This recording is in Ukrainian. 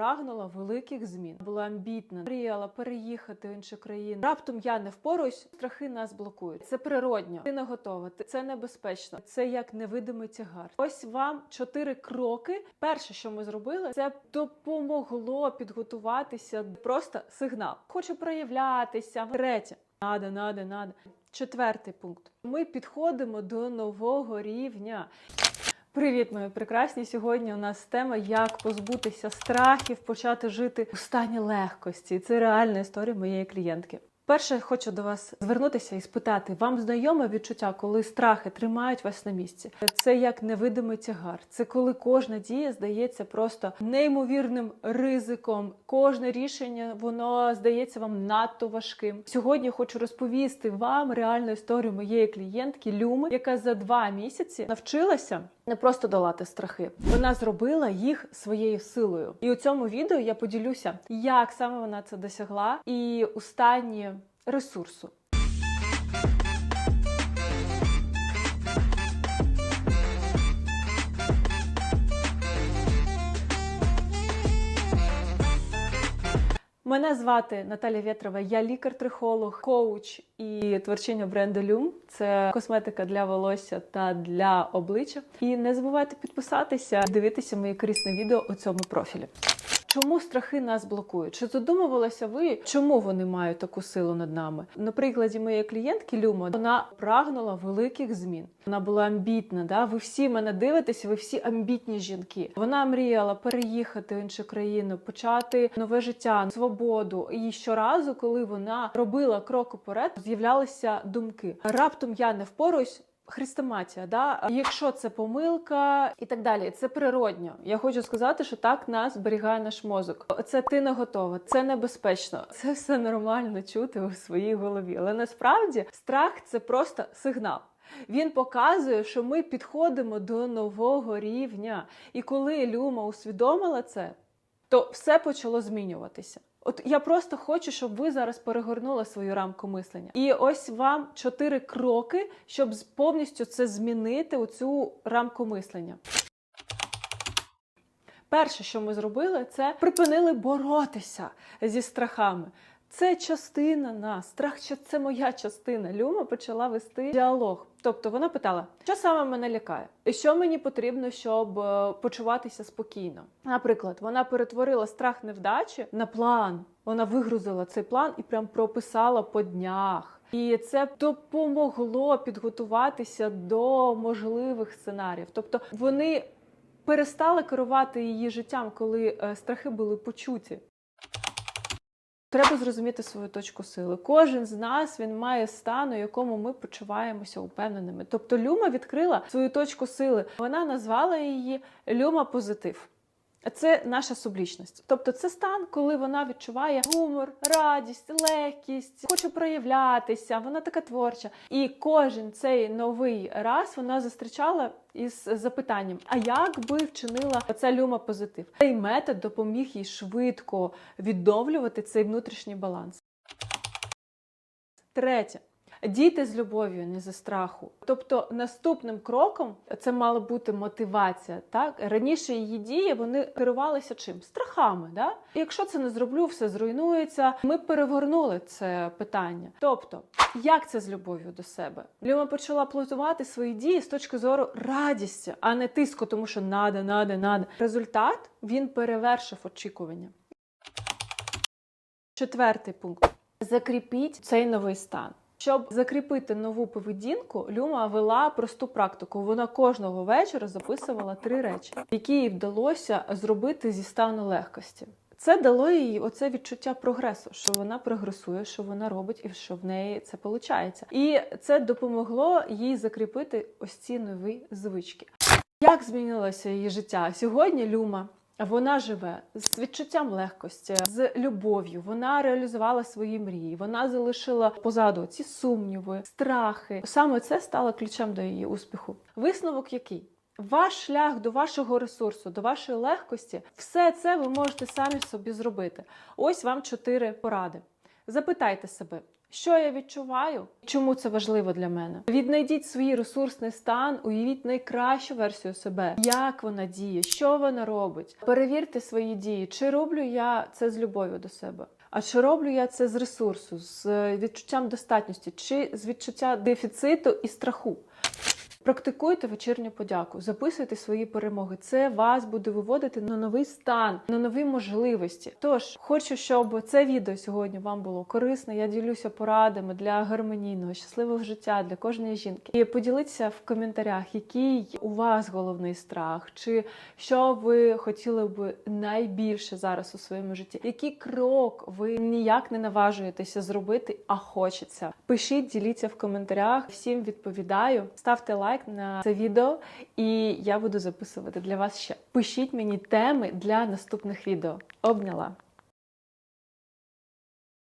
прагнула великих змін, була амбітна, мріяла переїхати в іншу країну. Раптом я не впоруюсь, страхи нас блокують. Це природньо. Ти не готова. Це небезпечно. Це як невидимий тягар. Ось вам чотири кроки. Перше, що ми зробили, це допомогло підготуватися. Просто сигнал. Хочу проявлятися. Третє. Надо, надо, надо. Четвертий пункт. Ми підходимо до нового рівня. Привіт, мої прекрасні! Сьогодні у нас тема як позбутися страхів, почати жити у стані легкості. Це реальна історія моєї клієнтки. Перше, хочу до вас звернутися і спитати: вам знайоме відчуття, коли страхи тримають вас на місці? Це як невидимий тягар. Це коли кожна дія здається просто неймовірним ризиком. Кожне рішення воно здається вам надто важким. Сьогодні хочу розповісти вам реальну історію моєї клієнтки Люми, яка за два місяці навчилася не просто долати страхи. Вона зробила їх своєю силою. І у цьому відео я поділюся, як саме вона це досягла, і у стані ресурсу. Мене звати Наталя Вєтрова, я лікар-трихолог, коуч і творчиня бренду Люм. Це косметика для волосся та для обличчя. І не забувайте підписатися, дивитися мої корисні відео у цьому профілі. Чому страхи нас блокують? Чи задумувалися ви, чому вони мають таку силу над нами? На прикладі моєї клієнтки Люма вона прагнула великих змін. Вона була амбітна. Да? Ви всі мене дивитеся, ви всі амбітні жінки. Вона мріяла переїхати в іншу країну, почати нове життя, свободу. І щоразу, коли вона робила крок уперед, з'являлися думки: раптом я не впоруюсь. Хрестоматія, да, якщо це помилка і так далі, це природньо. Я хочу сказати, що так нас зберігає наш мозок. Це ти не готова, це небезпечно. Це все нормально чути у своїй голові. Але насправді страх це просто сигнал. Він показує, що ми підходимо до нового рівня. І коли Люма усвідомила це, то все почало змінюватися. От я просто хочу, щоб ви зараз перегорнули свою рамку мислення. І ось вам чотири кроки, щоб повністю це змінити у цю рамку мислення. Перше, що ми зробили, це припинили боротися зі страхами. Це частина нас. Страх що це моя частина. Люма почала вести діалог. Тобто вона питала, що саме мене лякає, і що мені потрібно, щоб е, почуватися спокійно. Наприклад, вона перетворила страх невдачі на план. Вона вигрузила цей план і прям прописала по днях. І це допомогло підготуватися до можливих сценаріїв. Тобто вони перестали керувати її життям, коли е, страхи були почуті. Треба зрозуміти свою точку сили. Кожен з нас він має стан, у якому ми почуваємося упевненими. Тобто Люма відкрила свою точку сили. Вона назвала її Люма Позитив. Це наша сублічність. Тобто це стан, коли вона відчуває гумор, радість, легкість, хоче проявлятися, вона така творча. І кожен цей новий раз вона зустрічала із запитанням: а як би вчинила ця люма позитив? Цей метод допоміг їй швидко відновлювати цей внутрішній баланс. Третє. Дійте з любов'ю, не зі страху. Тобто наступним кроком це мала бути мотивація. Так раніше її дії вони керувалися чим? Страхами. Да? І Якщо це не зроблю, все зруйнується. Ми перегорнули це питання. Тобто, як це з любов'ю до себе? Люма почала планувати свої дії з точки зору радісті, а не тиску, тому що надо, надо, надо. Результат він перевершив очікування. Четвертий пункт. Закріпіть цей новий стан. Щоб закріпити нову поведінку, Люма вела просту практику. Вона кожного вечора записувала три речі, які їй вдалося зробити зі стану легкості. Це дало їй оце відчуття прогресу, що вона прогресує, що вона робить, і що в неї це виходить. І це допомогло їй закріпити ось ці нові звички. Як змінилося її життя? Сьогодні Люма вона живе з відчуттям легкості, з любов'ю. Вона реалізувала свої мрії. Вона залишила позаду ці сумніви, страхи. Саме це стало ключем до її успіху. Висновок який? Ваш шлях до вашого ресурсу, до вашої легкості, все це ви можете самі собі зробити. Ось вам чотири поради. Запитайте себе, Що я відчуваю? Чому це важливо для мене? Віднайдіть свій ресурсний стан, уявіть найкращу версію себе, як вона діє, що вона робить. Перевірте свої дії, чи роблю я це з любов'ю до себе. А чи роблю я це з ресурсу, з відчуттям достатності, чи з відчуття дефіциту і страху? Практикуйте вечірню подяку, записуйте свої перемоги. Це вас буде виводити на новий стан, на нові можливості. Тож хочу, щоб це відео сьогодні вам було корисне. Я ділюся порадами для гармонійного, щасливого життя для кожної жінки. І поділіться в коментарях, який у вас головний страх, чи що ви хотіли би найбільше зараз у своєму житті. Який крок ви ніяк не наважуєтеся зробити, а хочеться. Пишіть, діліться в коментарях. Всім відповідаю. Ставте лайк на це відео, і я буду записувати для вас ще. Пишіть мені теми для наступних відео. Обняла!